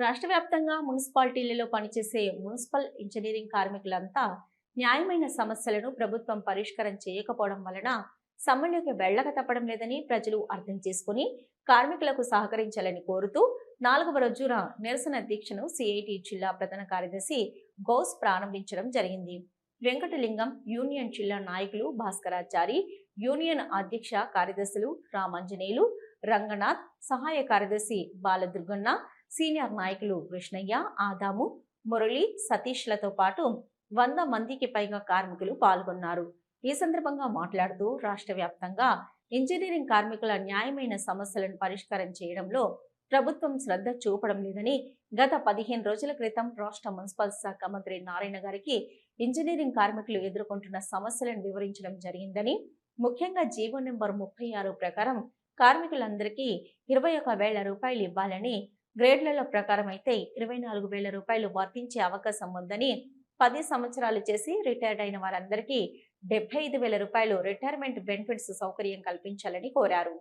రాష్ట్ర వ్యాప్తంగా మున్సిపాలిటీలలో పనిచేసే మున్సిపల్ ఇంజనీరింగ్ కార్మికులంతా న్యాయమైన సమస్యలను ప్రభుత్వం పరిష్కారం చేయకపోవడం వలన సమ్మెలోకి వెళ్ళక తప్పడం లేదని ప్రజలు అర్థం చేసుకుని కార్మికులకు సహకరించాలని కోరుతూ నాలుగవ రోజున నిరసన దీక్షను సిఐటి జిల్లా ప్రధాన కార్యదర్శి గౌస్ ప్రారంభించడం జరిగింది. వెంకటలింగం యూనియన్ జిల్లా నాయకులు భాస్కరాచారి యూనియన్ అధ్యక్ష కార్యదర్శులు రామాంజనేయులు రంగనాథ్ సహాయ కార్యదర్శి బాలదుర్గన్న సీనియర్ నాయకులు కృష్ణయ్య ఆదాము మురళి సతీష్లతో పాటు వంద మందికి పైగా కార్మికులు పాల్గొన్నారు. ఈ సందర్భంగా మాట్లాడుతూ రాష్ట్ర వ్యాప్తంగా ఇంజనీరింగ్ కార్మికుల న్యాయమైన సమస్యలను పరిష్కారం చేయడంలో ప్రభుత్వం శ్రద్ధ చూపడం లేదని గత పదిహేను రోజుల క్రితం రాష్ట్ర మున్సిపల్ శాఖ మంత్రి నారాయణ గారికి ఇంజనీరింగ్ కార్మికులు ఎదుర్కొంటున్న సమస్యలను వివరించడం జరిగిందని ముఖ్యంగా జీవో నెంబర్ ముప్పై ఆరు ప్రకారం కార్మికులందరికీ ఇరవై ఒక వేల రూపాయలు ఇవ్వాలని గ్రేడ్లలో ప్రకారం అయితే ఇరవై నాలుగు వేల రూపాయలు వర్తించే అవకాశం ఉందని పది సంవత్సరాలు చేసి రిటైర్డ్ అయిన వారందరికీ డెబ్బై ఐదు వేల రూపాయలు రిటైర్మెంట్ బెనిఫిట్స్ సౌకర్యం కల్పించాలని కోరారు.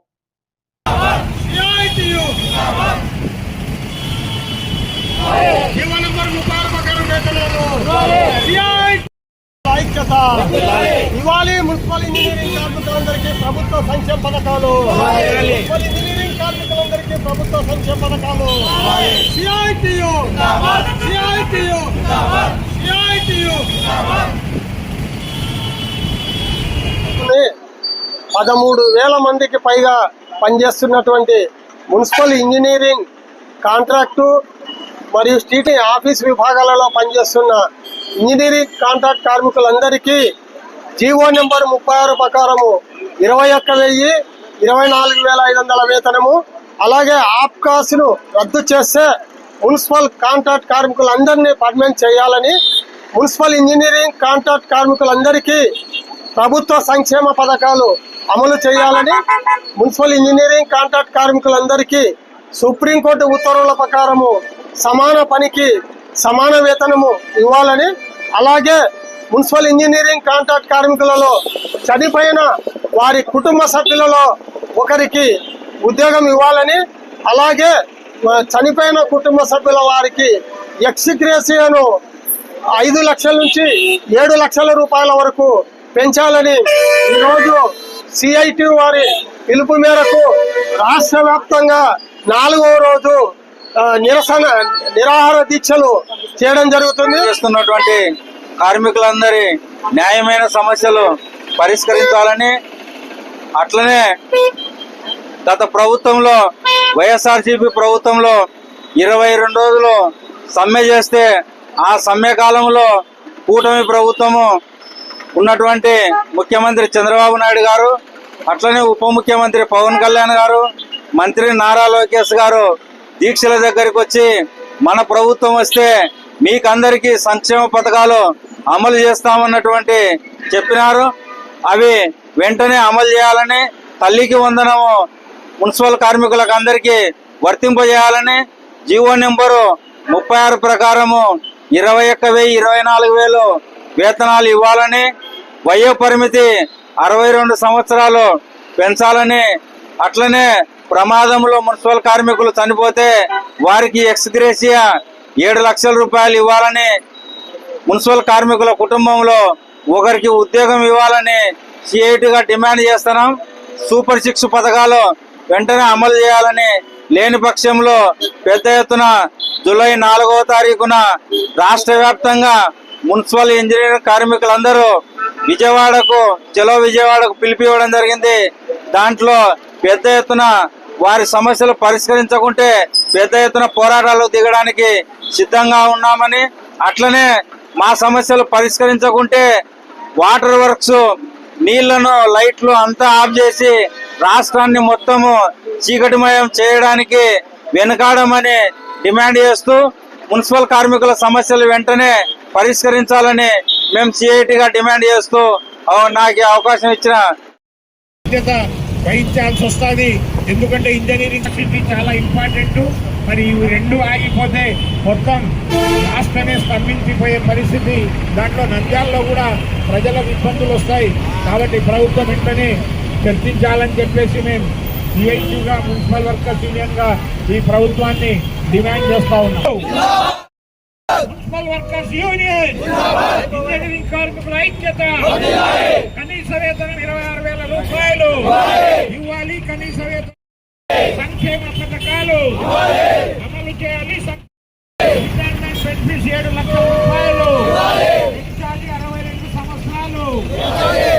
ఇవ్వాలి మున్సిపల్ ఇంజనీరింగ్ కార్మికులందరికీ ప్రభుత్వ సంక్షేమ పథకాలు. మున్సిపల్ ఇంజనీరింగ్ కార్మికులందరికీ ప్రభుత్వ సంక్షేమ పథకాలు. సిఐటియు. సిఐటియు. సిఐటియు పదమూడు వేల మందికి పైగా పనిచేస్తున్నటువంటి మున్సిపల్ ఇంజనీరింగ్ కాంట్రాక్టు మరియు స్టీట్ ఆఫీస్ విభాగాలలో పనిచేస్తున్న ఇంజనీరింగ్ కాంట్రాక్ట్ కార్మికులందరికీ జీవో నెంబర్ ముప్పై ఆరు ప్రకారము ఇరవై ఒక్క వెయ్యి ఇరవై నాలుగు వేల ఐదు వందల వేతనము అలాగే ఆప్కాస్ను రద్దు చేస్తే మున్సిపల్ కాంట్రాక్ట్ కార్మికులందరినీ పర్మనెంట్ చేయాలని మున్సిపల్ ఇంజనీరింగ్ కాంట్రాక్ట్ కార్మికులందరికీ ప్రభుత్వ సంక్షేమ పథకాలు అమలు చేయాలని మున్సిపల్ ఇంజనీరింగ్ కాంట్రాక్ట్ కార్మికులందరికీ సుప్రీంకోర్టు ఉత్తర్వుల ప్రకారము సమాన పనికి సమాన వేతనము ఇవ్వాలని అలాగే మున్సిపల్ ఇంజనీరింగ్ కాంట్రాక్ట్ కార్మికులలో చనిపోయిన వారి కుటుంబ సభ్యులలో ఒకరికి ఉద్యోగం ఇవ్వాలని అలాగే చనిపోయిన కుటుంబ సభ్యుల వారికి ఎక్స్గ్రేసియను ఐదు లక్షల నుంచి ఏడు లక్షల రూపాయల వరకు పెంచాలని ఈరోజు సిఐటి వారి పిలుపు మేరకు రాష్ట్ర వ్యాప్తంగా నాలుగవ రోజు నిరసన నిరాహార దీక్షలు చేయడం జరుగుతుంది. చేస్తున్నటువంటి కార్మికులందరి న్యాయమైన సమస్యలు పరిష్కరించాలని అట్లనే గత ప్రభుత్వంలో వైఎస్ఆర్సీపీ ప్రభుత్వంలో ఇరవై రెండు రోజులు సమ్మె చేస్తే ఆ సమ్మె కాలంలో కూటమి ప్రభుత్వము ఉన్నటువంటి ముఖ్యమంత్రి చంద్రబాబు నాయుడు గారు అట్లనే ఉప ముఖ్యమంత్రి పవన్ కళ్యాణ్ గారు మంత్రి నారా లోకేష్ గారు దీక్షల దగ్గరికి వచ్చి మన ప్రభుత్వం వస్తే మీకందరికీ సంక్షేమ పథకాలు అమలు చేస్తామన్నటువంటి చెప్పినారు. అవి వెంటనే అమలు చేయాలని తల్లికి వందనము మున్సిపల్ కార్మికులకు అందరికీ వర్తింపజేయాలని జీవో నెంబరు ముప్పై ఆరు ప్రకారము ఇరవై ఒక్క వెయ్యి ఇరవై నాలుగు వేలు వేతనాలు ఇవ్వాలని వయో పరిమితి అరవై రెండు సంవత్సరాలు పెంచాలని అట్లనే ప్రమాదంలో మున్సిపల్ కార్మికులు చనిపోతే వారికి ఎక్స్గ్రేసియా ఏడు లక్షల రూపాయలు ఇవ్వాలని మున్సిపల్ కార్మికుల కుటుంబంలో ఒకరికి ఉద్యోగం ఇవ్వాలని సిఐటిగా డిమాండ్ చేస్తున్నాం. సూపర్ సిక్స్ పథకాలు వెంటనే అమలు చేయాలని లేని పక్షంలో పెద్ద ఎత్తున జూలై నాలుగవ తారీఖున రాష్ట్ర వ్యాప్తంగా మున్సిపల్ ఇంజనీరింగ్ కార్మికులందరూ విజయవాడకు చెలో విజయవాడకు పిలిపివ్వడం జరిగింది. దాంట్లో పెద్ద ఎత్తున వారి సమస్యలు పరిష్కరించకుంటే పెద్ద ఎత్తున పోరాటాలు దిగడానికి సిద్ధంగా ఉన్నామని అట్లనే మా సమస్యలు పరిష్కరించకుంటే వాటర్ వర్క్స్ నీళ్ళను లైట్లు అంతా ఆఫ్ చేసి రాష్ట్రాన్ని మొత్తము చీకటిమయం చేయడానికి వెనుకాడమని డిమాండ్ చేస్తూ మున్సిపల్ కార్మికుల సమస్యలు వెంటనే పరిష్కరించాలని మేము సిఐటిగా డిమాండ్ చేస్తూ నాకు అవకాశం ఇచ్చిన వహించాల్సి వస్తుంది. ఎందుకంటే ఇంజనీరింగ్ సిటీ చాలా ఇంపార్టెంట్. మరి ఇవి రెండు ఆగిపోతే మొత్తం రాష్ట్రమే స్తంభించిపోయే పరిస్థితి. దాంట్లో నంద్యాలలో కూడా ప్రజలకు ఇబ్బందులు వస్తాయి. కాబట్టి ప్రభుత్వం వెంటనే చర్చించాలని చెప్పేసి మేము సిఐటిగా మున్సిపల్ వర్కర్స్ యూనియన్గా ఈ ప్రభుత్వాన్ని డిమాండ్ చేస్తా ఉన్నాం. మున్సిపల్ వర్కర్స్ యూనియన్ ఇంజనీరింగ్ కార్మికుల ఐక్యత కనీస వేతనం ఇరవై ఆరు వేల రూపాయలు ఇవ్వాలి కనీస వేతనం. సంక్షేమ పథకాలు అమలు చేయాలి. సం- రిటైర్మెంట్ బెనిఫిట్స్ ఏడు లక్షల రూపాయలు. పెంచాలి అరవై రెండు సంవత్సరాలు రిటైర్మెంట్ వయసు అరవై రెండు సంవత్సరాలు.